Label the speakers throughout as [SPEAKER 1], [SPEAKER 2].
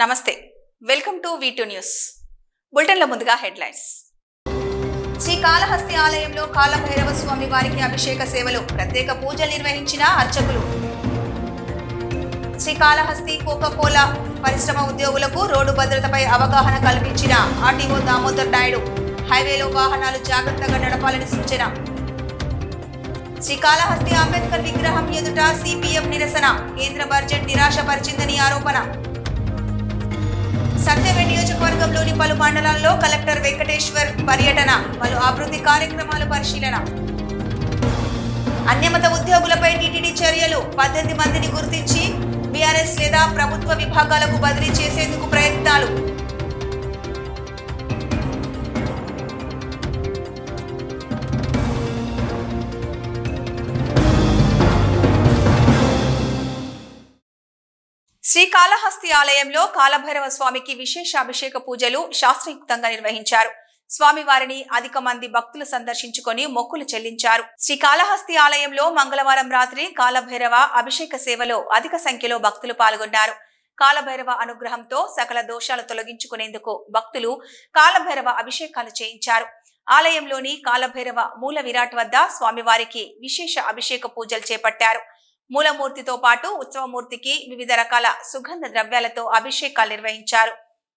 [SPEAKER 1] నమస్తే. Welcome to V two news బులెటిన్ల ముందుగా headlines. Shri Kalahasti ఆలయంలో కాలభైరవ స్వామి వారికి అభిషేక సేవలు ప్రత్యేక పూజలు నిర్వహించిన అర్చకులు. శ్రీ కాళహస్తి పరిశ్రమ ఉద్యోగులకు రోడ్డు భద్రతపై అవగాహన కల్పించిన ఆర్టీఓ దామోదర్ నాయుడు హైవేలో వాహనాలు జాగ్రత్తగా నడపాలని సూచన. శ్రీకాళహస్తి అంబేద్కర్ విగ్రహం ఎదుట సిపిఎం నిరసన కేంద్ర బడ్జెట్ నిరాశపరిచిందని ఆరోపణ. సత్యవేట నియోజకవర్గంలోని పలు మండలాల్లో కలెక్టర్ వెంకటేశ్వర్ పర్యటన పలు అభివృద్ధి కార్యక్రమాలు పరిశీలన. అన్యమత ఉద్యోగులపై టీటీడీ చర్యలు పద్దెనిమిది మందిని గుర్తించి బీఆర్ఎస్ లేదా ప్రభుత్వ విభాగాలకు బదిలీ చేసేందుకు ప్రయత్నాలు. శ్రీకాళహస్తి ఆలయంలో కాలభైరవ స్వామికి విశేష అభిషేక పూజలు శాస్త్రయుక్తంగా నిర్వహించారు. స్వామివారిని అధిక మంది భక్తులు సందర్శించుకొని మొక్కులు చెల్లించారు. శ్రీకాళహస్తి ఆలయంలో మంగళవారం రాత్రి కాలభైరవ అభిషేక సేవలో అధిక సంఖ్యలో భక్తులు పాల్గొన్నారు. కాలభైరవ అనుగ్రహంతో సకల దోషాలు తొలగించుకునేందుకు భక్తులు కాలభైరవ అభిషేకాలు చేయించారు. ఆలయంలోని కాలభైరవ మూల విరాట్ వద్ద స్వామివారికి విశేష అభిషేక పూజలు చేపట్టారు. మూలమూర్తితో పాటు ఉత్సవమూర్తికి వివిధ రకాల సుగంధ ద్రవ్యాలతో అభిషేకాలు నిర్వహించారు.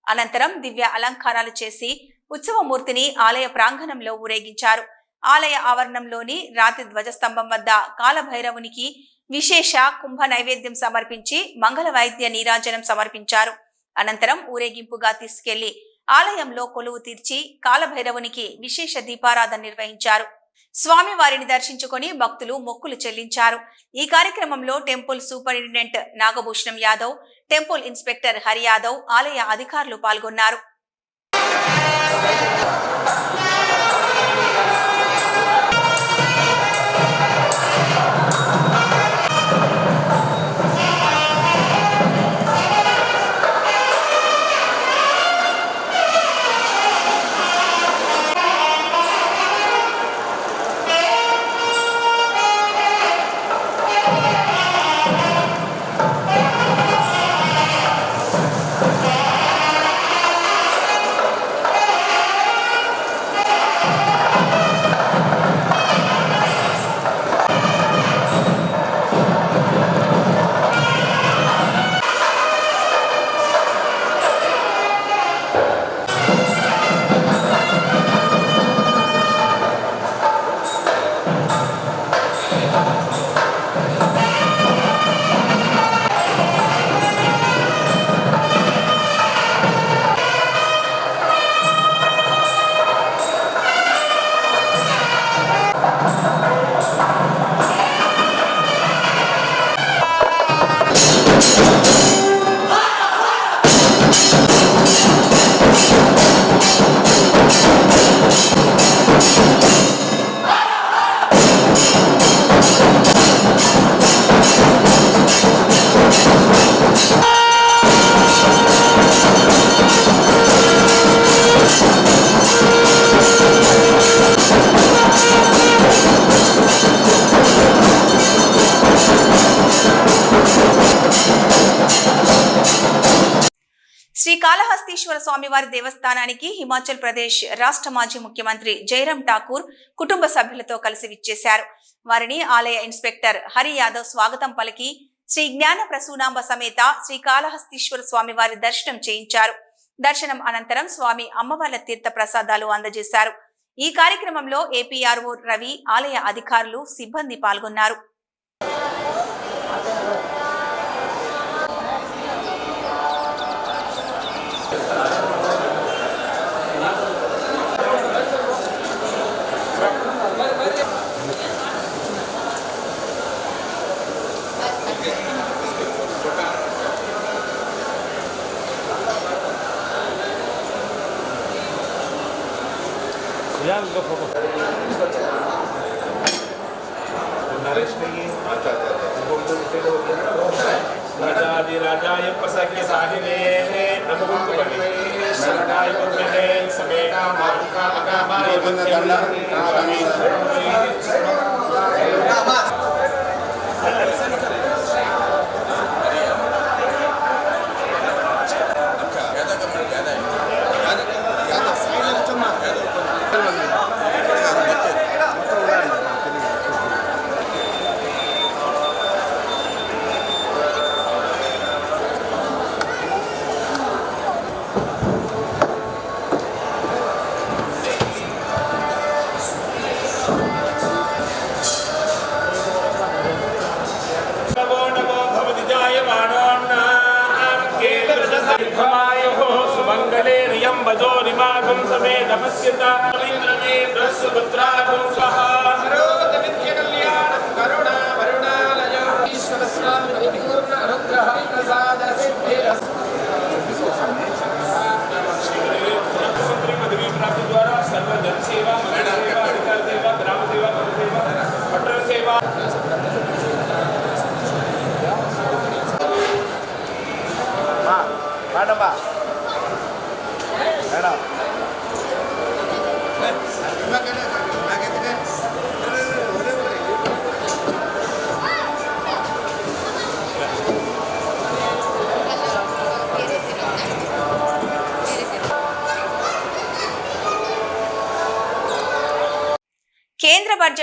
[SPEAKER 1] అనంతరం దివ్య అలంకారాలు చేసి ఉత్సవమూర్తిని ఆలయ ప్రాంగణంలో ఊరేగించారు. ఆలయ ఆవరణంలోని రాతి ధ్వజస్తంభం వద్ద కాలభైరవునికి విశేష కుంభ నైవేద్యం సమర్పించి మంగళ వైద్య నీరాజనం సమర్పించారు. అనంతరం ఊరేగింపుగా తీసుకెళ్ళి ఆలయంలో కొలువు తీర్చి కాలభైరవునికి విశేష దీపారాధన నిర్వహించారు. స్వామి వారిని దర్శించుకొని భక్తులు మొక్కులు చెల్లించారు. ఈ కార్యక్రమంలో temple superintendent Nagabhushanam Yadav temple inspector Hari Yadav ఆలయ అధికారులు పాల్గొన్నారు. శ్రీకాళహస్తీశ్వర స్వామివారి దేవస్థానానికి హిమాచల్ ప్రదేశ్ రాష్ట్ర మాజీ ముఖ్యమంత్రి జైరాం ఠాకూర్ కుటుంబ సభ్యులతో కలిసి విచ్చేశారు. వారిని ఆలయ ఇన్స్పెక్టర్ హరి యాదవ్ స్వాగతం పలికి శ్రీ జ్ఞాన ప్రసూనాంబ సమేత శ్రీకాళహస్తీశ్వర స్వామివారి దర్శనం చేయించారు. దర్శనం అనంతరం స్వామి అమ్మవార్ల తీర్థ ప్రసాదాలు అందజేశారు. ఈ కార్యక్రమంలో ఏపీఆర్ఓ రవి ఆలయ అధికారులు సిబ్బంది పాల్గొన్నారు.
[SPEAKER 2] 이거
[SPEAKER 1] 보고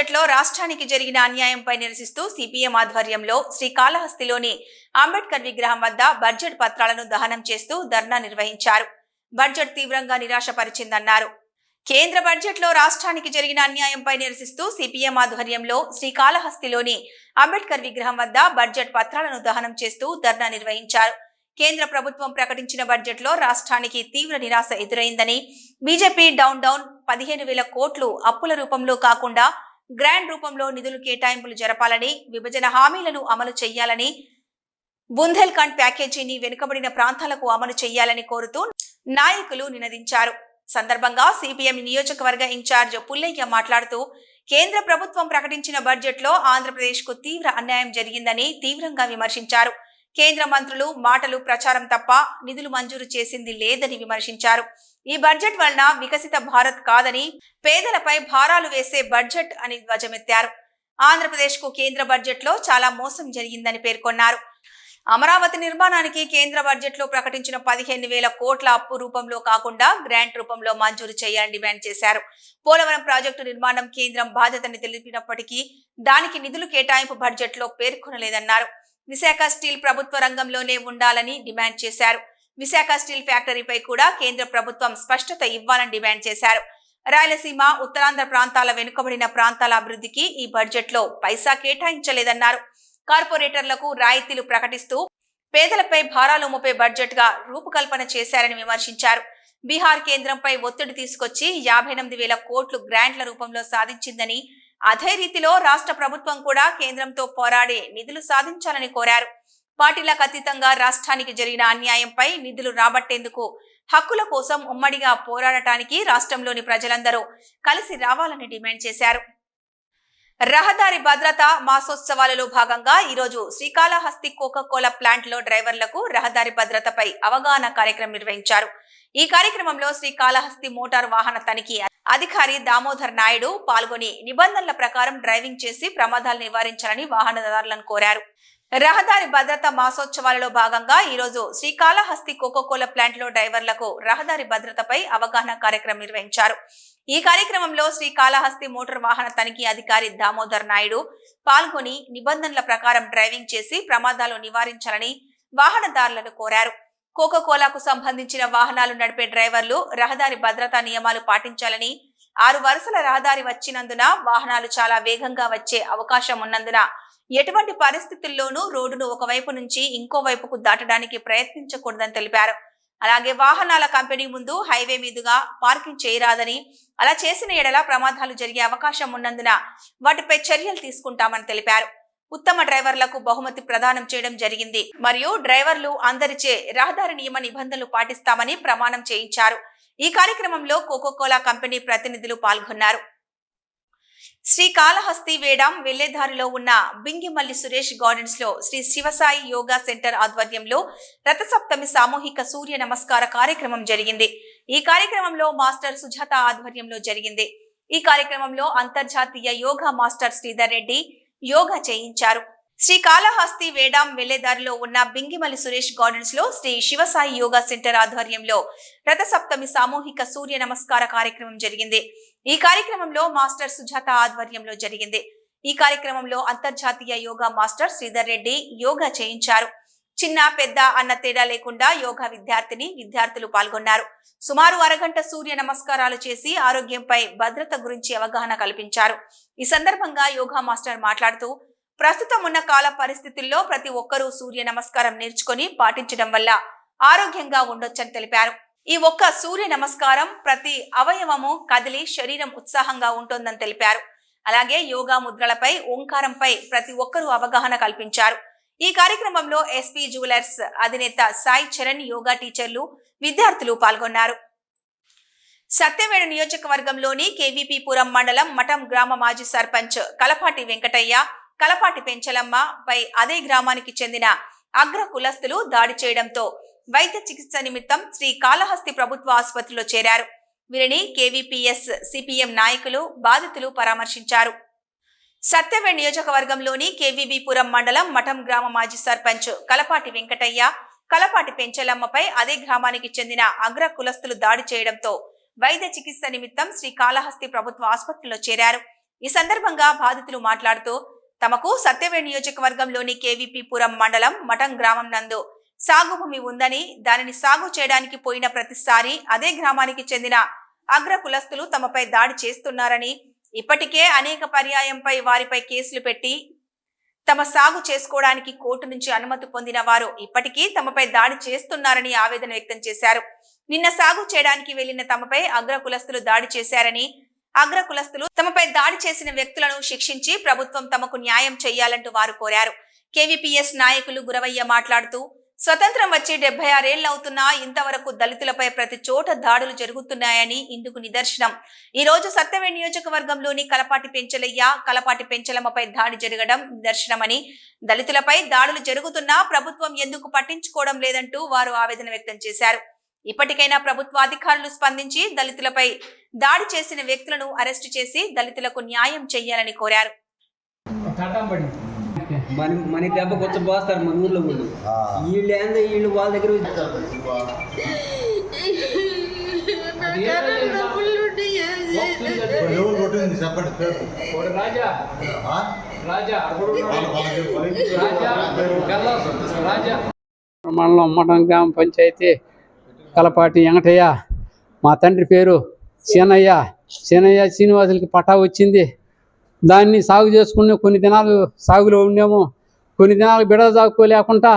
[SPEAKER 1] బడ్జెట్లో రాష్ట్రానికి జరిగిన అన్యాయంపై నిరసిస్తూ సిపిఎం ఆధ్వర్యంలో శ్రీకాళహస్తిలోని అంబేద్కర్ విగ్రహం వద్ద బడ్జెట్ పత్రాలను దహనం చేస్తూ ధర్నా నిర్వహించారు. బడ్జెట్ తీవ్రంగా నిరాశపరిచిందన్నారు. కేంద్ర బడ్జెట్లో రాష్ట్రానికి జరిగిన అన్యాయంపై నిరసిస్తూ సిపిఎం ఆధ్వర్యంలో శ్రీకాళహస్తిలోని అంబేద్కర్ విగ్రహం వద్ద బడ్జెట్ పత్రాలను దహనం చేస్తూ ధర్నా నిర్వహించారు. కేంద్ర ప్రభుత్వం ప్రకటించిన బడ్జెట్లో రాష్ట్రానికి తీవ్ర నిరాశ ఎదురైందని బీజేపీ డౌన్ డౌన్ పదిహేను వేల కోట్లు అప్పుల రూపంలో కాకుండా గ్రాండ్ రూపంలో నిధులు కేటాయింపులు జరపాలని విభజన హామీలను అమలు చేయాలని బుందేల్ఖండ్ ప్యాకేజీని వెనుకబడిన ప్రాంతాలకు అమలు చేయాలని కోరుతూ నాయకులు నినదించారు. సందర్భంగా సిపిఎం నియోజకవర్గ ఇన్ఛార్జ్ పుల్లయ్య మాట్లాడుతూ కేంద్ర ప్రభుత్వం ప్రకటించిన బడ్జెట్లో ఆంధ్రప్రదేశ్కు తీవ్ర అన్యాయం జరిగిందని తీవ్రంగా విమర్శించారు. కేంద్ర మంత్రులు మాటలు ప్రచారం తప్ప నిధులు మంజూరు చేసింది లేదని విమర్శించారు. ఈ బడ్జెట్ వలన వికసిత భారత్ కాదని పేదలపై భారాలు వేసే బడ్జెట్ అని ధ్వజమెత్తారు. ఆంధ్రప్రదేశ్కు కేంద్ర బడ్జెట్లో చాలా మోసం జరిగిందని పేర్కొన్నారు. అమరావతి నిర్మాణానికి కేంద్ర బడ్జెట్లో ప్రకటించిన పదిహేను వేల కోట్ల అప్పు రూపంలో కాకుండా గ్రాంట్ రూపంలో మంజూరు చేయాలని డిమాండ్ చేశారు. పోలవరం ప్రాజెక్టు నిర్మాణం కేంద్రం బాధ్యతని తెలిపినప్పటికీ దానికి నిధులు కేటాయింపు బడ్జెట్లో పేర్కొనలేదన్నారు. విశాఖ స్టీల్ ప్రభుత్వ రంగంలోనే ఉండాలని డిమాండ్ చేశారు. విశాఖ స్టీల్ ఫ్యాక్టరీపై కూడా కేంద్ర ప్రభుత్వం స్పష్టత ఇవ్వాలని డిమాండ్ చేశారు. రాయలసీమ ఉత్తరాంధ్ర ప్రాంతాల వెనుకబడిన ప్రాంతాల అభివృద్ధికి ఈ బడ్జెట్లో పైసా కేటాయించలేదన్నారు. కార్పొరేటర్లకు రాయితీలు ప్రకటిస్తూ పేదలపై భారాలు మోపే బడ్జెట్గా రూపకల్పన చేశారని విమర్శించారు. బీహార్ కేంద్రంపై ఒత్తిడి తీసుకొచ్చి యాభై ఎనిమిది వేల కోట్లు గ్రాంట్ల రూపంలో సాధించిందని అదే రీతిలో రాష్ట్ర ప్రభుత్వం కూడా కేంద్రంతో పోరాడి నిధులు సాధించాలని కోరారు. పార్టీలకు అతీతంగా రాష్ట్రానికి జరిగిన అన్యాయంపై నిధులు రాబట్టేందుకు హక్కుల కోసం ఉమ్మడిగా పోరాడటానికి రాష్ట్రంలోని ప్రజలందరూ కలిసి రావాలని డిమాండ్ చేశారు. రహదారి భద్రత మాసోత్సవాలలో భాగంగా ఈరోజు శ్రీకాళహస్తి కోకోకోలా ప్లాంట్లో డ్రైవర్లకు రహదారి భద్రతపై అవగాహన కార్యక్రమం నిర్వహించారు. ఈ కార్యక్రమంలో శ్రీకాళహస్తి మోటార్ వాహన తనిఖీ అధికారి దామోదర్ నాయుడు పాల్గొని నిబంధనల ప్రకారం డ్రైవింగ్ చేసి ప్రమాదాలు నివారించాలని వాహనదారులను కోరారు. రహదారి భద్రత మాసోత్సవాలలో భాగంగా ఈరోజు శ్రీకాళహస్తి కోకోకోలా ప్లాంట్లో డ్రైవర్లకు రహదారి భద్రతపై అవగాహన కార్యక్రమం నిర్వహించారు. ఈ కార్యక్రమంలో శ్రీకాళహస్తి మోటార్ వాహన తనిఖీ అధికారి దామోదర్ నాయుడు పాల్గొని నిబంధనల ప్రకారం డ్రైవింగ్ చేసి ప్రమాదాలు నివారించాలని వాహనదారులను కోరారు. కోకోకోలాకు సంబంధించిన వాహనాలు నడిపే డ్రైవర్లు రహదారి భద్రతా నియమాలు పాటించాలని ఆరు వరుసల రహదారి వచ్చినందున వాహనాలు చాలా వేగంగా వచ్చే అవకాశం ఉన్నందున ఎటువంటి పరిస్థితుల్లోనూ రోడ్డును ఒకవైపు నుంచి ఇంకో వైపుకు దాటడానికి ప్రయత్నించకూడదని తెలిపారు. అలాగే వాహనాల కంపెనీ ముందు హైవే మీదుగా పార్కింగ్ చేయరాదని అలా చేసిన ఎడల ప్రమాదాలు జరిగే అవకాశం ఉన్నందున వాటిపై చర్యలు తీసుకుంటామని తెలిపారు. ఉత్తమ డ్రైవర్లకు బహుమతి ప్రదానం చేయడం జరిగింది. మరియు డ్రైవర్లు అందరిచే రహదారి నియమ నిబంధనలు పాటిస్తామని ప్రమాణం చేయించారు. ఈ కార్యక్రమంలో కోకోకోలా కంపెనీ ప్రతినిధులు పాల్గొన్నారు. శ్రీకాళహస్తి వేడాం వెళ్ళేదారిలో ఉన్న బింగిమల్లి సురేష్ గార్డెన్స్లో శ్రీ శివసాయి యోగా సెంటర్ ఆధ్వర్యంలో రథసప్తమి సామూహిక సూర్య నమస్కార కార్యక్రమం జరిగింది. ఈ కార్యక్రమంలో మాస్టర్ సుజాత ఆధ్వర్యంలో జరిగింది. ఈ కార్యక్రమంలో అంతర్జాతీయ yoga master Sridhar Reddy yoga చేయించారు. శ్రీకాళహస్తి వేడాం వెళ్ళేదారిలో ఉన్న బింగిమల్లి సురేష్ గార్డెన్స్లో శ్రీ శివసాయి యోగా సెంటర్ ఆధ్వర్యంలో రథసప్తమి సామూహిక సూర్య నమస్కార కార్యక్రమం జరిగింది. ఈ కార్యక్రమంలో మాస్టర్ సుజాత ఆధ్వర్యంలో జరిగింది. ఈ కార్యక్రమంలో అంతర్జాతీయ yoga master Sridhar Reddy yoga చేయించారు. చిన్న పెద్ద అన్న తేడా లేకుండా యోగా విద్యార్థిని విద్యార్థులు పాల్గొన్నారు. సుమారు అరగంట సూర్య నమస్కారాలు చేసి ఆరోగ్యంపై భద్రత గురించి అవగాహన కల్పించారు. ఈ సందర్భంగా యోగా మాస్టర్ మాట్లాడుతూ ప్రస్తుతం ఉన్న కాల పరిస్థితుల్లో ప్రతి ఒక్కరూ సూర్య నమస్కారం నేర్చుకొని పాటించడం వల్ల ఆరోగ్యంగా ఉండొచ్చని తెలిపారు. ఈ ఒక్క సూర్య నమస్కారం ప్రతి అవయవము కదిలి శరీరం ఉత్సాహంగా ఉంటుందని తెలిపారు. అలాగే యోగా ముద్రలపై ఓంకారంపై ప్రతి ఒక్కరూ అవగాహన కల్పించారు. ఈ కార్యక్రమంలో ఎస్పీ జ్యువెలర్స్ అధినేత సాయి చరణ్ యోగా టీచర్లు విద్యార్థులు పాల్గొన్నారు. సత్యవేడు నియోజకవర్గంలోని కేవీపీపురం మండలం మఠం గ్రామ మాజీ సర్పంచ్ కలపాటి వెంకటయ్య కలపాటి పెంచలమ్మ పై అదే గ్రామానికి చెందిన అగ్ర కులస్తులు దాడి చేయడంతో వైద్య చికిత్స నిమిత్తం శ్రీ కాళహస్తి ప్రభుత్వ ఆసుపత్రిలో చేరారు. వీరిని కేవీపీఎస్ సిపిఎం నాయకులు బాధితులు పరామర్శించారు. సత్యవేడ్ నియోజకవర్గంలోని కేవీబీపురం మండలం మఠం గ్రామ మాజీ సర్పంచ్ కలపాటి వెంకటయ్య కలపాటి పెంచలమ్మపై అదే గ్రామానికి చెందిన అగ్ర కులస్తులు దాడి చేయడంతో వైద్య చికిత్స నిమిత్తం శ్రీ కాళహస్తి ప్రభుత్వ ఆసుపత్రిలో చేరారు. ఈ సందర్భంగా బాధితులు మాట్లాడుతూ తమకు సత్యవేడ్ నియోజకవర్గంలోని కేవీపీపురం మండలం మఠం గ్రామం నందు సాగు భూమి ఉందని దానిని సాగు చేయడానికి పోయిన ప్రతిసారి అదే గ్రామానికి చెందిన అగ్ర కులస్తులు తమపై దాడి చేస్తున్నారని ఇప్పటికే అనేక పర్యాయంపై వారిపై కేసులు పెట్టి తమ సాగు చేసుకోవడానికి కోర్టు నుంచి అనుమతి పొందిన వారు ఇప్పటికీ తమపై దాడి చేస్తున్నారని ఆవేదన వ్యక్తం చేశారు. నిన్న సాగు చేయడానికి వెళ్ళిన తమపై అగ్ర కులస్తులు దాడి చేశారని అగ్ర కులస్తులు తమపై దాడి చేసిన వ్యక్తులను శిక్షించి ప్రభుత్వం తమకు న్యాయం చేయాలంటూ వారు కోరారు. కేవీపీఎస్ నాయకులు గురవయ్య మాట్లాడుతూ స్వతంత్రం వచ్చి డెబ్బై ఆరేళ్ళవుతున్నా ఇంతవరకు దళితులపై ప్రతి చోట దాడులు జరుగుతున్నాయని ఇందుకు నిదర్శనం. ఈ రోజు సత్యవేడ్ నియోజకవర్గంలోని కలపాటి పెంచలయ్య కలపాటి పెంచలమ్మపై దాడి జరగడం నిదర్శనమని దళితులపై దాడులు జరుగుతున్నా ప్రభుత్వం ఎందుకు పట్టించుకోవడం లేదంటూ వారు ఆవేదన వ్యక్తం చేశారు. ఇప్పటికైనా ప్రభుత్వ అధికారులు స్పందించి దళితులపై దాడి చేసిన వ్యక్తులను అరెస్టు చేసి దళితులకు న్యాయం చేయాలని కోరారు.
[SPEAKER 3] మన మన దెబ్బ కొత్త పోస్తారు మన ఊర్లో వాళ్ళు. వీళ్ళు ఏందో వీళ్ళు వాళ్ళ దగ్గర
[SPEAKER 4] రాజా
[SPEAKER 5] మండలం మఠం గ్రామ పంచాయతీ కలపాటి వెంకటయ్య. మా తండ్రి పేరు సీనయ్య. సీనయ్య శ్రీనివాసులకి పటా వచ్చింది. దాన్ని సాగు చేసుకుని కొన్ని దినాలు సాగులో ఉండేము. కొన్ని దినాలు బిడ దాక్కోలేకుండా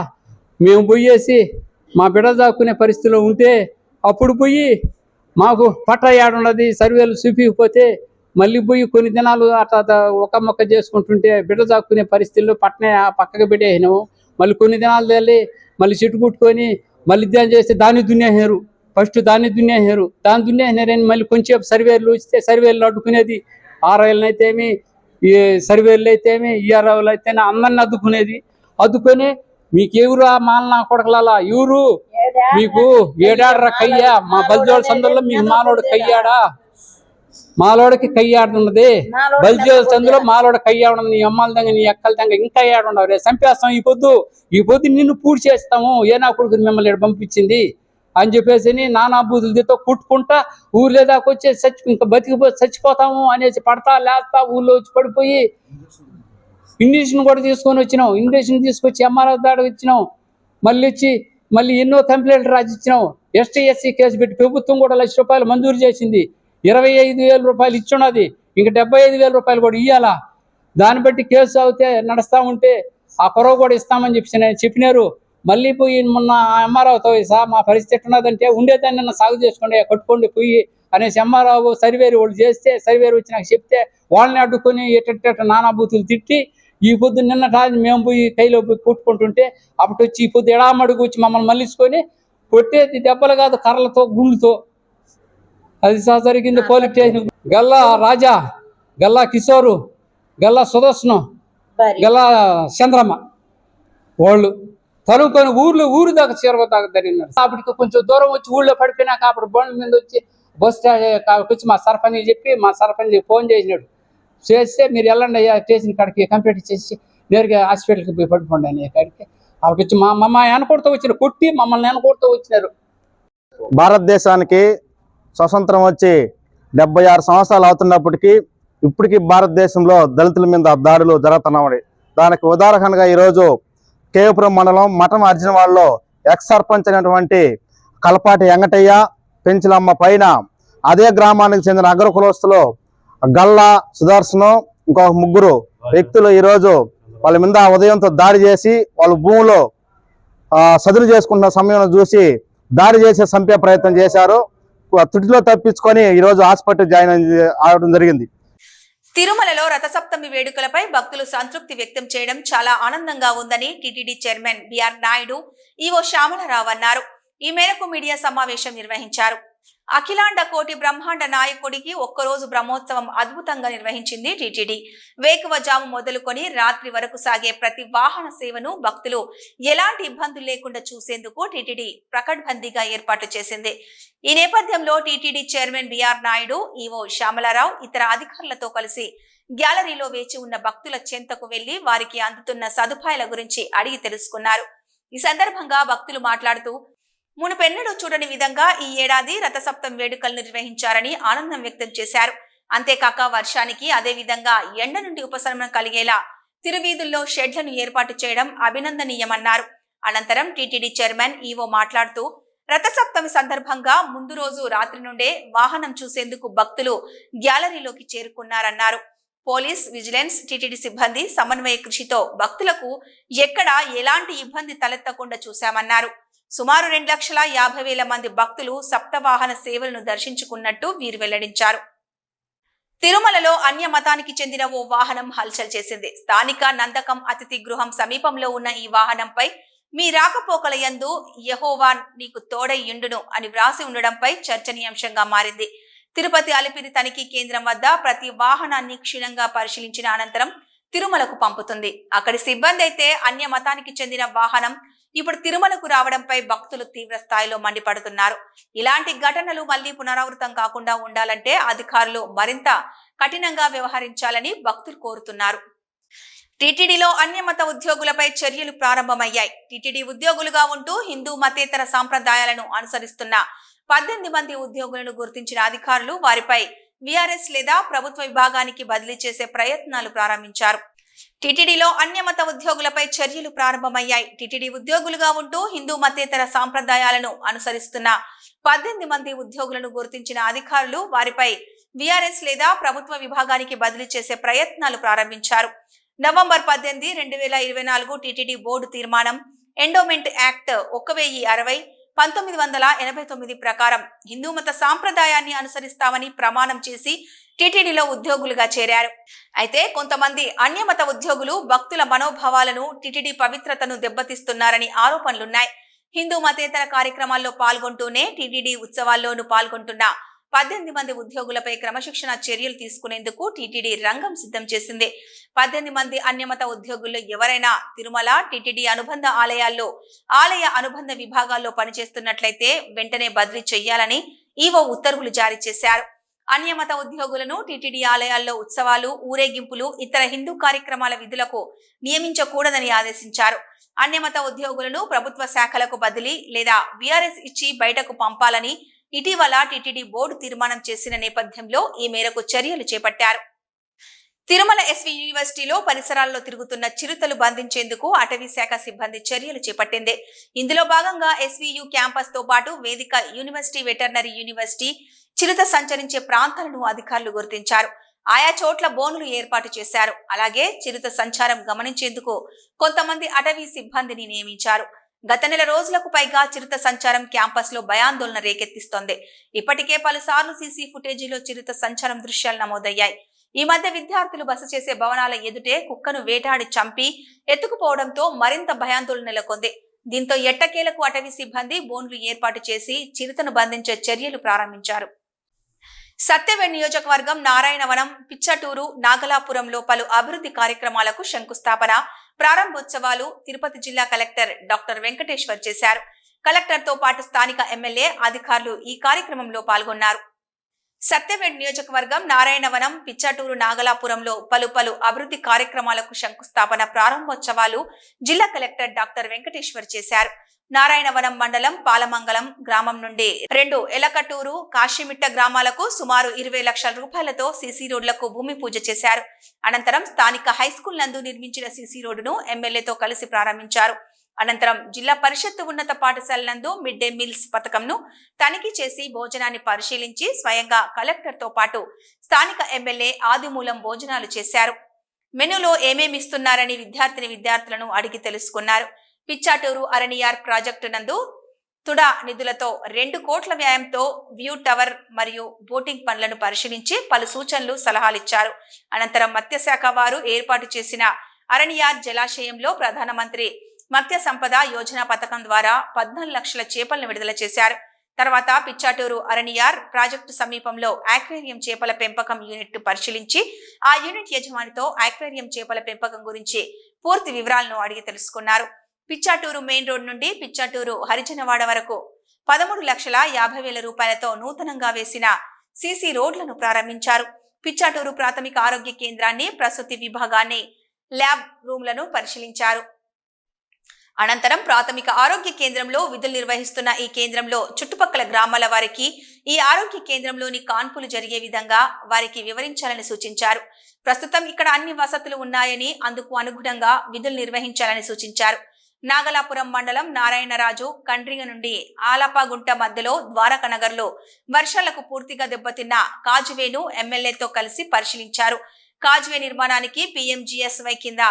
[SPEAKER 5] మేము పోయేసి మా బిడ దాక్కునే పరిస్థితిలో ఉంటే అప్పుడు పోయి మాకు పట్టా ఏడున్నది సర్వేలు చూపించకపోతే మళ్ళీ పోయి కొన్ని దినాలు అట్లా ఒక మొక్క చేసుకుంటుంటే బిడ్డ దాక్కునే పరిస్థితుల్లో పట్టనే ఆ పక్కకు పెట్టేసినాము. మళ్ళీ కొన్ని దినాలు తల్లి మళ్ళీ చెట్టు కుట్టుకొని మళ్ళీ ధ్యానం చేస్తే దాన్ని దున్నేసారు ఫస్ట్ దాన్ని దున్నేసారు దాన్ని దున్నేసినారని మళ్ళీ కొంచెం సర్వేలు ఇస్తే సర్వేలు అడ్డుకునేది ఆర్ఐలు అయితేమి ఈ సర్వేలు అయితేమి ఈఆర్ఐలు అయితేనే అందరిని అద్దుకునేది అద్దుకొని మీకు ఎవరు ఆ మాలనా కొడకలాలా? ఎవరు? మీకు ఏడాడరా కయ్యా? మా బల్జోడ సందులో మీకు మాలోడు కయ్యాడా? మాలోడికి కయ్యాడున్నది బల్జోడ సందులో మాలోడ కయ్యాడున్నది నీ అమ్మాల దగ్గర నీ ఎక్కల దగ్గర ఇంకా ఏడుండవు రే చంపేస్తాం ఈ పొద్దు. ఈ పొద్దు నిన్ను పూర్తి చేస్తాము. ఏ నా కొడుకు మిమ్మల్ని పంపించింది? అని చెప్పేసి నానా బూతులతో కుట్టుకుంటా ఊర్లో దాకా వచ్చి చచ్చి ఇంకా బతికిపో చచ్చిపోతాము అనేసి పడతా లేస్తా ఊర్లో వచ్చి పడిపోయి ఇంగ్లీష్ని కూడా తీసుకొని వచ్చినాం ఇంగ్లీష్ని తీసుకొచ్చి ఎంఆర్ఓ దాడి వచ్చినాం మళ్ళీ వచ్చి మళ్ళీ ఎన్నో కంప్లైంట్లు రాసిచ్చినాం ఎస్టీ ఎస్సీ కేసు పెట్టి ప్రభుత్వం కూడా లక్ష రూపాయలు మంజూరు చేసింది. ఇరవై ఐదు వేల రూపాయలు ఇచ్చున్నది ఇంక డెబ్బై ఐదు వేల రూపాయలు కూడా ఇవ్వాలా దాన్ని బట్టి కేసు అవుతే నడుస్తా ఉంటే ఆ కొరవ కూడా ఇస్తామని చెప్పి నేను చెప్పినారు. మళ్ళీ పోయి మొన్న ఆ ఎంఆర్ఓతో సార్ మా పరిస్థితి ఉన్నదంటే ఉండేదాన్ని నన్ను సాగు చేసుకోండి కట్టుకోండి పోయి అనేసి ఎంఆర్ఓ సర్వేరు వాళ్ళు చేస్తే సర్వేరు వచ్చి నాకు చెప్తే వాళ్ళని అడ్డుకొని ఎట్ట నానాభూతులు తిట్టి ఈ పొద్దు నిన్న రాజు మేము పోయి కైలో పోయి కొట్టుకుంటుంటే అప్పుడు వచ్చి ఈ పొద్దు ఎడామడుగు వచ్చి మమ్మల్ని మళ్ళించుకొని కొట్టేది దెబ్బలు కాదు కర్రలతో గుండుతో అది జరిగింది పోలీస్ స్టేషన్. గల్లా రాజా గల్లా కిషోరు గల్లా సుదర్శనం గల్లా చంద్రమ్మ. వాళ్ళు తరుముకొని ఊర్లో ఊరు దాకా చేరవ దాకా జరిగినారు అప్పటికి కొంచెం దూరం వచ్చి ఊళ్ళో పడిపోయినాక అప్పుడు బండ్ల మీద వచ్చి బస్ స్టాండ్ వచ్చి మా సర్పంచ్ చెప్పి మా సర్పంచ్ ఫోన్ చేసినాడు. చేస్తే మీరు వెళ్ళండి అయ్యా స్టేషన్ కాడికి కంప్లీట్ చేసి నేరుగా హాస్పిటల్కి పోయి పడిపోండి అనే కాడికి. అప్పుడు వచ్చి మా మమ్మ వెనకొడుతూ వచ్చిన కొట్టి మమ్మల్ని వెనకొడుతూ వచ్చినారు.
[SPEAKER 6] భారతదేశానికి స్వతంత్రం వచ్చి డెబ్బై ఆరు సంవత్సరాలు అవుతున్నప్పటికీ ఇప్పటికీ భారతదేశంలో దళితుల మీద దాడులు జరుగుతున్నాయి. దానికి ఉదాహరణగా ఈరోజు కేవపురం మండలం మఠం అర్జునవాడలో ఎక్స్ సర్పంచ్ అయినటువంటి కలపాటి వెంకటయ్య పెంచులమ్మ పైన అదే గ్రామానికి చెందిన అగ్ర కులస్తులు గల్లా సుదర్శనం ఇంకొక ముగ్గురు వ్యక్తులు ఈరోజు వాళ్ళ మీద ఉదయంతో దాడి చేసి వాళ్ళ భూములు ఆ, సదును చేసుకుంటున్న సమయంలో చూసి దాడి చేసి చంపే ప్రయత్నం చేశారు. తుటిలో తప్పించుకొని ఈరోజు హాస్పిటల్ జాయిన్ అవడం జరిగింది.
[SPEAKER 1] తిరుమలలో రథసప్తమి వేడుకలపై భక్తులు సంతృప్తి వ్యక్తం చేయడం చాలా ఆనందంగా ఉందని TTD chairman B R Naidu EO Shyamala Rao అన్నారు. ఈ మేరకు మీడియా సమావేశం నిర్వహించారు. అఖిలాండ కోటి బ్రహ్మాండ నాయకుడికి ఒక్కరోజు బ్రహ్మోత్సవం అద్భుతంగా నిర్వహించింది టీటీడీ. వేకువజాము మొదలుకొని రాత్రి వరకు సాగే ప్రతి వాహన సేవను భక్తులు ఎలాంటి ఇబ్బందులు లేకుండా చూసేందుకు టీటీడీ ప్రకడ్బందీగా ఏర్పాటు చేసింది. ఈ నేపథ్యంలో TTD chairman B R Naidu EO Shyamala Rao ఇతర అధికారులతో కలిసి గ్యాలరీలో వేచి ఉన్న భక్తుల చెంతకు వెళ్ళి వారికి అందుతున్న సదుపాయాల గురించి అడిగి తెలుసుకున్నారు. ఈ సందర్భంగా భక్తులు మాట్లాడుతూ మునుపెన్నడూ చూడని విధంగా ఈ ఏడాది రథసప్తం వేడుకలు నిర్వహించారని ఆనందం వ్యక్తం చేశారు. అంతేకాక వర్షానికి అదే విధంగా ఎండ నుండి ఉపశమనం కలిగేలా తిరువీధుల్లో షెడ్లను ఏర్పాటు చేయడం అభినందనీయమన్నారు. అనంతరం టీటీడీ చైర్మన్ ఈవో మాట్లాడుతూ రథసప్తమి సందర్భంగా ముందు రోజు రాత్రి నుండే వాహనం చూసేందుకు భక్తులు గ్యాలరీలోకి చేరుకున్నారన్నారు. పోలీస్ విజిలెన్స్ టీటీడీ సిబ్బంది సమన్వయ కృషితో భక్తులకు ఎక్కడ ఎలాంటి ఇబ్బంది తలెత్తకుండా చూశామన్నారు. సుమారు రెండు లక్షల యాభై వేల మంది భక్తులు సప్తవాహన సేవలను దర్శించుకున్నట్టు వీరు వెల్లడించారు. తిరుమలలో అన్య మతానికి చెందిన ఓ వాహనం హల్చల్ చేసింది. స్థానిక నందకం అతిథి గృహం సమీపంలో ఉన్న ఈ వాహనంపై మీ రాకపోకల యందు యహోవా నీకు తోడైయుండును అని వ్రాసి ఉండడంపై చర్చనీయాంశంగా మారింది. తిరుపతి అలిపిరి తనిఖీ కేంద్రం వద్ద ప్రతి వాహనాన్ని క్షుణ్ణంగా పరిశీలించిన అనంతరం తిరుమలకు పంపుతుంది. అక్కడి సిబ్బంది అయితే అన్య మతానికి చెందిన వాహనం ఇప్పుడు తిరుమలకు రావడంపై భక్తులు తీవ్ర స్థాయిలో మండిపడుతున్నారు. ఇలాంటి ఘటనలు మళ్ళీ పునరావృతం కాకుండా ఉండాలంటే అధికారులు మరింత కఠినంగా వ్యవహరించాలని భక్తులు కోరుతున్నారు. టీటీడీలో అన్యమత ఉద్యోగులపై చర్యలు ప్రారంభమయ్యాయి. టీటీడీ ఉద్యోగులుగా ఉంటూ హిందూ మతేతర సాంప్రదాయాలను అనుసరిస్తున్న పద్దెనిమిది మంది ఉద్యోగులను గుర్తించిన అధికారులు వారిపై విఆర్ఎస్ లేదా ప్రభుత్వ విభాగానికి బదిలీ చేసే ప్రయత్నాలు ప్రారంభించారు. టీటీడీలో అన్యమత ఉద్యోగులపై చర్యలు ప్రారంభమయ్యాయి. టీటీడీ ఉద్యోగులుగా ఉంటూ హిందూ మతేతర సాంప్రదాయాలను అనుసరిస్తున్న పద్దెనిమిది మంది ఉద్యోగులను గుర్తించిన అధికారులు వారిపై విఆర్ఎస్ లేదా ప్రభుత్వ విభాగానికి బదిలీ చేసే ప్రయత్నాలు ప్రారంభించారు. నవంబర్ పద్దెనిమిది రెండు వేల ఇరవై నాలుగు టీటీడీ బోర్డు తీర్మానం ఎండోమెంట్ యాక్ట్ ఒక వెయ్యి అరవై పంతొమ్మిది వందల ఎనభై తొమ్మిది ప్రకారం హిందూ మత సాంప్రదాయాన్ని అనుసరిస్తామని ప్రమాణం చేసి టీటీడీలో ఉద్యోగులుగా చేరారు. అయితే కొంతమంది అన్యమత ఉద్యోగులు భక్తుల మనోభావాలను టీటీడీ పవిత్రతను దెబ్బతీస్తున్నారని ఆరోపణలున్నాయి. హిందూ మతేతర కార్యక్రమాల్లో పాల్గొంటూనే టీటీడీ ఉత్సవాల్లోనూ పాల్గొంటున్న పద్దెనిమిది మంది ఉద్యోగులపై క్రమశిక్షణ చర్యలు తీసుకునేందుకు టీటీడీ రంగం సిద్ధం చేసింది. పద్దెనిమిది మంది అన్యమత ఉద్యోగుల్లో ఎవరైనా తిరుమల టీటీడీ అనుబంధ ఆలయాల్లో ఆలయ అనుబంధ విభాగాల్లో పనిచేస్తున్నట్లయితే వెంటనే బదిలీ చేయాలని ఈవో ఉత్తర్వులు జారీ చేశారు. అన్యమత ఉద్యోగులను టీటీడీ ఆలయాల్లో ఉత్సవాలు ఊరేగింపులు ఇతర హిందూ కార్యక్రమాల విధులకు నియమించకూడదని ఆదేశించారు. అన్యమత ఉద్యోగులను ప్రభుత్వ శాఖలకు బదిలీ లేదా విఆర్ఎస్ ఇచ్చి బయటకు పంపాలని ఇటీవల టీటీడీ బోర్డు తీర్మానం చేసిన నేపథ్యంలో ఈ మేరకు చర్యలు చేపట్టారు. తిరుమల ఎస్వి యూనివర్సిటీలో పరిసరాల్లో తిరుగుతున్న చిరుతలు బంధించేందుకు అటవీ శాఖ సిబ్బంది చర్యలు చేపట్టింది. ఇందులో భాగంగా ఎస్వియు క్యాంపస్తో పాటు వేదిక యూనివర్సిటీ వెటర్నరీ యూనివర్సిటీ చిరుత సంచరించే ప్రాంతాలను అధికారులు గుర్తించారు. ఆయా చోట్ల బోనులు ఏర్పాటు చేశారు. అలాగే చిరుత సంచారం గమనించేందుకు కొంతమంది అటవీ సిబ్బందిని నియమించారు. గత నెల రోజులకు పైగా చిరుత సంచారం క్యాంపస్లో భయాందోళన రేకెత్తిస్తోంది. ఇప్పటికే పలుసార్లు సీసీ ఫుటేజీలో చిరుత సంచారం దృశ్యాలు నమోదయ్యాయి. ఈ మధ్య విద్యార్థులు బస చేసే భవనాల ఎదుటే కుక్కను వేటాడి చంపి ఎత్తుకుపోవడంతో మరింత భయాందోళన నెలకొంది. దీంతో ఎట్టకేలకు అటవీ సిబ్బంది బోన్లు ఏర్పాటు చేసి చిరుతను బంధించే చర్యలు ప్రారంభించారు. సత్యవేడ్ నియోజకవర్గం నారాయణవనం పిచ్చటూరు నాగలాపురంలో పలు అభివృద్ధి కార్యక్రమాలకు శంకుస్థాపన ప్రారంభోత్సవాలు తిరుపతి జిల్లా కలెక్టర్ డాక్టర్ వెంకటేశ్వర్ చేశారు. కలెక్టర్తో పాటు స్థానిక ఎమ్మెల్యే అధికారులు ఈ కార్యక్రమంలో పాల్గొన్నారు. సత్యవేడ్ నియోజకవర్గం నారాయణవనం పిచ్చాటూరు నాగలాపురంలో పలు పలు అభివృద్ధి కార్యక్రమాలకు శంకుస్థాపన ప్రారంభోత్సవాలు జిల్లా కలెక్టర్ డాక్టర్ వెంకటేశ్వర్ చేశారు. నారాయణవనం మండలం పాలమంగళం గ్రామం నుండి రెండు ఎలకటూరు కాశీమిట్ట గ్రామాలకు సుమారు ఇరవై లక్షల రూపాయలతో సీసీ రోడ్లకు భూమి పూజ చేశారు. అనంతరం స్థానిక హైస్కూల్ నందు నిర్మించిన సీసీ రోడ్డును ఎమ్మెల్యేతో కలిసి ప్రారంభించారు. అనంతరం జిల్లా పరిషత్తు ఉన్నత పాఠశాల నందు మిడ్ డే మీల్స్ పథకంను తనిఖీ చేసి భోజనాన్ని పరిశీలించి స్వయంగా కలెక్టర్తో పాటు స్థానిక ఎమ్మెల్యే ఆదిమూలం భోజనాలు చేశారు. మెనూలో ఏమేమి ఇస్తున్నారని విద్యార్థిని విద్యార్థులను అడిగి తెలుసుకున్నారు. పిచ్చాటూరు అరణియార్ ప్రాజెక్టు నందు తుడా నిధులతో రెండు కోట్ల వ్యయంతో వ్యూ టవర్ మరియు బోటింగ్ పనులను పరిశీలించి పలు సూచనలు సలహాలిచ్చారు అనంతరం మత్స్యశాఖ వారు ఏర్పాటు చేసిన అరణియార్ జలాశయంలో ప్రధానమంత్రి మత్స్య సంపద యోజన పథకం ద్వారా పద్నాలుగు లక్షల చేపలను విడుదల చేశారు. తర్వాత పిచ్చాటూరు అరణియార్ ప్రాజెక్టు సమీపంలో ఆక్వేరియం చేపల పెంపకం యూనిట్ పరిశీలించి ఆ యూనిట్ యజమానితో ఆక్వేరియం చేపల పెంపకం గురించి పూర్తి వివరాలను అడిగి తెలుసుకున్నారు. పిచ్చాటూరు మెయిన్ రోడ్ నుండి పిచ్చాటూరు హరిజనవాడ వరకు పదమూడు లక్షల యాభై వేల రూపాయలతో నూతనంగా వేసిన సీసీ రోడ్లను ప్రారంభించారు. పిచ్చాటూరు ప్రాథమిక ఆరోగ్య కేంద్రాన్ని ప్రసూతి విభాగాన్ని ల్యాబ్ రూమ్లను పరిశీలించారు. అనంతరం ప్రాథమిక ఆరోగ్య కేంద్రంలో విధులు నిర్వహిస్తున్న ఈ కేంద్రంలో చుట్టుపక్కల గ్రామాల వారికి ఈ ఆరోగ్య కేంద్రంలోని కాన్పులు జరిగే విధంగా వారికి వివరించాలని సూచించారు. ప్రస్తుతం ఇక్కడ అన్ని వసతులు ఉన్నాయని అందుకు అనుగుణంగా విధులు నిర్వహించాలని సూచించారు. నాగలాపురం మండలం నారాయణరాజు కండ్రిగ నుండి ఆలపాగుంట మధ్యలో ద్వారక నగర్లో వర్షాలకు పూర్తిగా దెబ్బతిన్న కాజువేను ఎమ్మెల్యేతో కలిసి పరిశీలించారు. కాజువే నిర్మాణానికి పీఎంజీఎస్వై కింద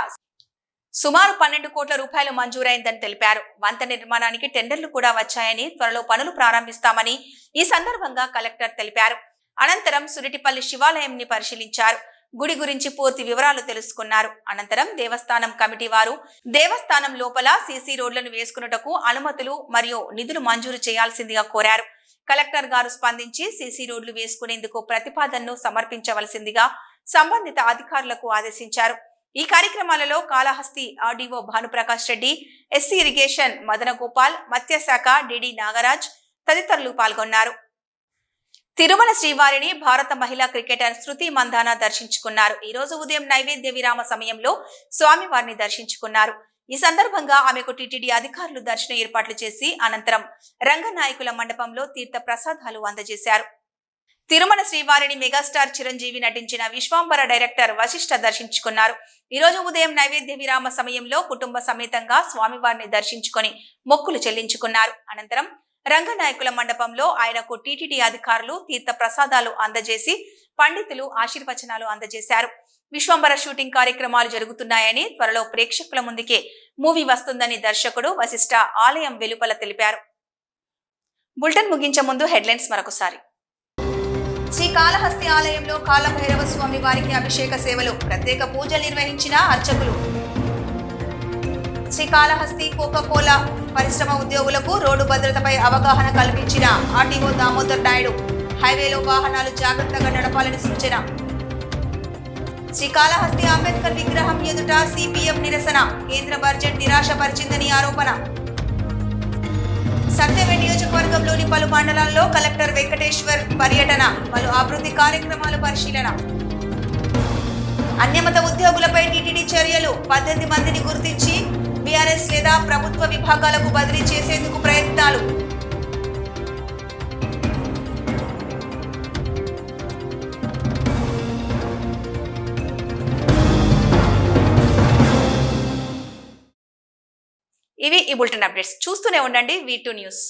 [SPEAKER 1] సుమారు పన్నెండు కోట్ల రూపాయలు మంజూరైందని తెలిపారు. వంత నిర్మాణానికి టెండర్లు కూడా వచ్చాయని త్వరలో పనులు ప్రారంభిస్తామని ఈ సందర్భంగా కలెక్టర్ తెలిపారు. అనంతరం సురిటిపల్లి శివాలయంని పరిశీలించారు. గుడి గురించి పూర్తి వివరాలు తెలుసుకున్నారు. అనంతరం దేవస్థానం కమిటీ వారు దేవస్థానం లోపల సీసీ రోడ్లను వేసుకున్నటకు అనుమతులు మరియు నిధులు మంజూరు చేయాల్సిందిగా కోరారు. కలెక్టర్ గారు స్పందించి సీసీ రోడ్లు వేసుకునేందుకు ప్రతిపాదనను సమర్పించవలసిందిగా సంబంధిత అధికారులకు ఆదేశించారు. ఈ కార్యక్రమాలలో Kalahasti RDO Bhanuprakash Reddy SE irrigation Madana Gopal మత్స్యశాఖ డిడి నాగరాజ్ తదితరులు పాల్గొన్నారు. తిరుమల శ్రీవారిని భారత మహిళా క్రికెటర్ శృతి మందాన దర్శించుకున్నారు. ఈ రోజు ఉదయం నైవేద్య విరామ సమయంలో స్వామివారిని దర్శించుకున్నారు. ఈ సందర్భంగా ఆమెకు టీటీడీ అధికారులు దర్శన ఏర్పాట్లు చేసి అనంతరం రంగనాయకుల మండపంలో తీర్థ ప్రసాదాలు అందజేశారు. తిరుమల శ్రీవారిని మెగాస్టార్ చిరంజీవి నటించిన విశ్వాంబర డైరెక్టర్ వశిష్ఠ దర్శించుకున్నారు. ఈరోజు ఉదయం నైవేద్య విరామ సమయంలో కుటుంబ సమేతంగా స్వామివారిని దర్శించుకొని మొక్కులు చెల్లించుకున్నారు. అనంతరం రంగనాయకుల మండపంలో ఆయనకు టీటీడీ అధికారులు తీర్థ ప్రసాదాలు అందజేసి పండితులు ఆశీర్వచనాలు అందజేశారు. విశ్వంబర షూటింగ్ కార్యక్రమాలు జరుగుతున్నాయని త్వరలో ప్రేక్షకుల ముందుకే మూవీ వస్తుందని దర్శకుడు వశిష్ఠ ఆలయం వెలుపల తెలిపారు. బులెటిన్ ముగించే ముందు హెడ్లైన్స్ మరొకసారి. శ్రీ కాళహస్తి ఆలయంలో కాలభైరవ స్వామి వారికి అభిషేక సేవలు ప్రత్యేక పూజలు నిర్వహించిన అర్చకులు. శ్రీకాళహస్తి కోకోకోలా పరిశ్రమ ఉద్యోగులకు రోడ్డు భద్రతపై అవగాహన కల్పించిన ఆర్టీఓ దామోదర్ నాయుడు హైవేలో వాహనాలు జాగ్రత్తగా నడపాలని సూచన. శ్రీకాళహస్తి అంబేద్కర్ విగ్రహం ఎదుట సిపిఎం నిరసన కేంద్ర బడ్జెట్ నిరాశపరిచిందని ఆరోపణ. సత్యవే నియోజకవర్గంలోని పలు మండలాల్లో కలెక్టర్ వెంకటేశ్వర్ పర్యటన పలు అభివృద్ధి కార్యక్రమాల పరిశీలన. అన్యమత ఉద్యోగులపై టీటీడీ చర్యలు పద్దెనిమిది మందిని గుర్తించి బీఆర్ఎస్ లేదా ప్రభుత్వ విభాగాలకు బదిలీ చేసేందుకు ప్రయత్నాలు. ఈ బులెటిన్ అప్డేట్స్ చూస్తూనే ఉండండి. V two news.